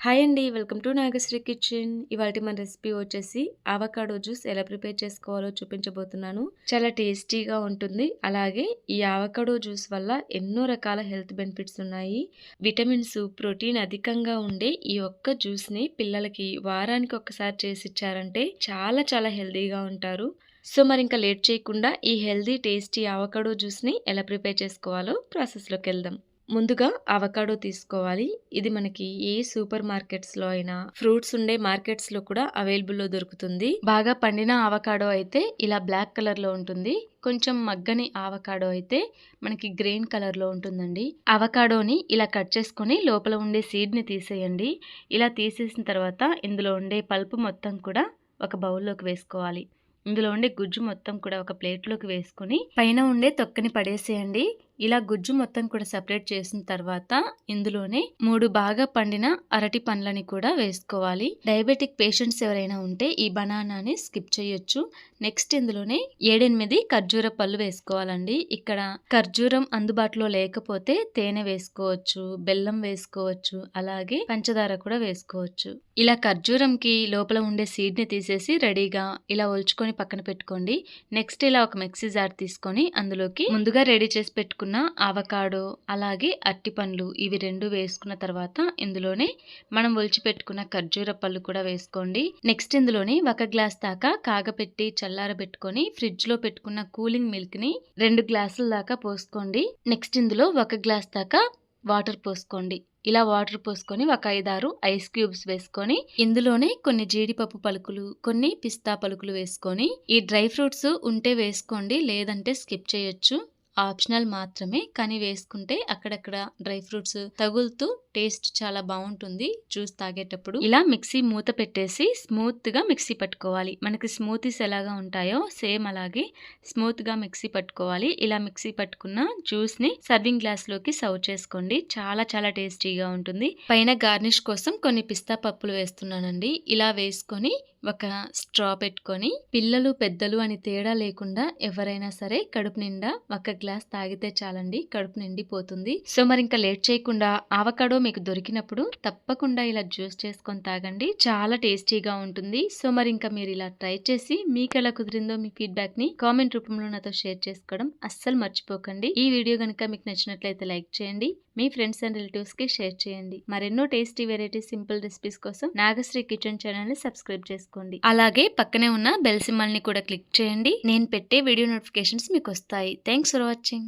Hi అండి welcome to Nagasri kitchen. ఇవాళ మన రెసిపీ వచ్చేసి అవకాడో జ్యూస్ ఎలా ప్రిపేర్ చేసుకోవాలో చూపించబోతున్నాను. చాలా టేస్టీగా ఉంటుంది. అలాగే ఈ ఆవకాడో జ్యూస్ వల్ల ఎన్నో రకాల హెల్త్ బెనిఫిట్స్ ఉన్నాయి. విటమిన్స్ ప్రోటీన్ అధికంగా ఉండే ఈ ఒక్క జ్యూస్ని పిల్లలకి వారానికి ఒక్కసారి చేసి ఇచ్చారంటే చాలా చాలా హెల్తీగా ఉంటారు. సో మరి ఇంకా లేట్ చేయకుండా ఈ హెల్దీ టేస్టీ అవకాడో జ్యూస్ని ఎలా ప్రిపేర్ చేసుకోవాలో ప్రాసెస్లోకి వెళ్దాం. ముందుగా అవకాడో తీసుకోవాలి. ఇది మనకి ఏ సూపర్ మార్కెట్స్లో అయినా ఫ్రూట్స్ ఉండే మార్కెట్స్లో కూడా అవైలబుల్లో దొరుకుతుంది. బాగా పండిన అవకాడో అయితే ఇలా బ్లాక్ కలర్లో ఉంటుంది. కొంచెం మగ్గని ఆవకాడో అయితే మనకి గ్రీన్ కలర్లో ఉంటుందండి. అవకాడోని ఇలా కట్ చేసుకొని లోపల ఉండే సీడ్ని తీసేయండి. ఇలా తీసేసిన తర్వాత ఇందులో ఉండే పల్పు మొత్తం కూడా ఒక బౌల్లోకి వేసుకోవాలి. ఇందులో ఉండే గుజ్జు మొత్తం కూడా ఒక ప్లేట్లోకి వేసుకొని పైన ఉండే తొక్కని పడేసేయండి. ఇలా గుజ్జు మొత్తం కూడా సపరేట్ చేసిన తర్వాత ఇందులోనే మూడు బాగా పండిన అరటి పండ్లని కూడా వేసుకోవాలి. డయాబెటిక్ పేషెంట్స్ ఎవరైనా ఉంటే ఈ బనానాని స్కిప్ చేయొచ్చు. నెక్స్ట్ ఇందులోనే ఏడెనిమిది ఖర్జూర పళ్ళు వేసుకోవాలండి. ఇక్కడ ఖర్జూరం అందుబాటులో లేకపోతే తేనె వేసుకోవచ్చు బెల్లం వేసుకోవచ్చు అలాగే పంచదార కూడా వేసుకోవచ్చు. ఇలా ఖర్జూరంకి లోపల ఉండే సీడ్ని తీసేసి రెడీగా ఇలా ఒలుచుకొని పక్కన పెట్టుకోండి. నెక్స్ట్ ఇలా ఒక మిక్సీ జార్ తీసుకొని అందులోకి ముందుగా రెడీ చేసి పెట్టుకున్న ఆవకాడో అలాగే అరటిపండ్లు ఇవి రెండు వేసుకున్న తర్వాత ఇందులోనే మనం ఒలిచి పెట్టుకున్న ఖర్జూర పళ్ళు కూడా వేసుకోండి. నెక్స్ట్ ఇందులోనే ఒక గ్లాస్ దాకా కాగపెట్టి చల్లారబెట్టుకొని ఫ్రిడ్జ్లో పెట్టుకున్న కూలింగ్ మిల్క్ని రెండు గ్లాసుల దాకా పోసుకోండి. నెక్స్ట్ ఇందులో ఒక గ్లాస్ దాకా వాటర్ పోసుకోండి. ఇలా వాటర్ పోసుకొని ఒక ఐదారు ఐస్ క్యూబ్స్ వేసుకొని ఇందులోనే కొన్ని జీడిపప్పు పలుకులు కొన్ని పిస్తా పలుకులు వేసుకొని ఈ డ్రై ఫ్రూట్స్ ఉంటే వేసుకోండి లేదంటే స్కిప్ చేయొచ్చు. ఆప్షనల్ మాత్రమే కానీ వేసుకుంటే అక్కడక్కడ డ్రై ఫ్రూట్స్ తగులుతూ టేస్ట్ చాలా బాగుంటుంది జ్యూస్ తాగేటప్పుడు. ఇలా మిక్సీ మూత పెట్టేసి స్మూత్గా మిక్సీ పట్టుకోవాలి. మనకి స్మూతీస్ ఎలాగా ఉంటాయో సేమ్ అలాగే స్మూత్గా మిక్సీ పట్టుకోవాలి. ఇలా మిక్సీ పట్టుకున్న జ్యూస్ని సర్వింగ్ గ్లాస్లోకి సర్వ్ చేసుకోండి. చాలా చాలా టేస్టీగా ఉంటుంది. పైన గార్నిష్ కోసం కొన్ని పిస్తా పప్పులు వేస్తున్నానండి. ఇలా వేసుకొని ఒక స్ట్రా పెట్టుకొని పిల్లలు పెద్దలు అని తేడా లేకుండా ఎవరైనా సరే కడుపు నిండా ఒక గ్లాస్ తాగితే చాలండి కడుపు నిండిపోతుంది. సో మరి ఇంకా లేట్ చేయకుండా ఆవకాడో మీకు దొరికినప్పుడు తప్పకుండా ఇలా జ్యూస్ చేసుకొని తాగండి. చాలా టేస్టీగా ఉంటుంది. సో మరి ఇంకా మీరు ఇలా ట్రై చేసి మీకు ఎలా కుదిరిందో మీ ఫీడ్బ్యాక్ని కామెంట్ రూపంలో నాతో షేర్ చేసుకోవడం అస్సలు మర్చిపోకండి. ఈ వీడియో కనుక మీకు నచ్చినట్లయితే లైక్ చేయండి. మీ ఫ్రెండ్స్ అండ్ రిలేటివ్స్కి షేర్ చేయండి. మరెన్నో టేస్టీ వెరైటీ సింపుల్ రెసిపీస్ కోసం నాగశ్రీ కిచెన్ ఛానల్ని సబ్స్క్రైబ్ చేసుకోండి. అలాగే పక్కనే ఉన్న బెల్ సిమ్మల్ని ని కూడా క్లిక్ చేయండి. నేను పెట్టే వీడియో నోటిఫికేషన్స్ మీకు వస్తాయి. Thanks for watching.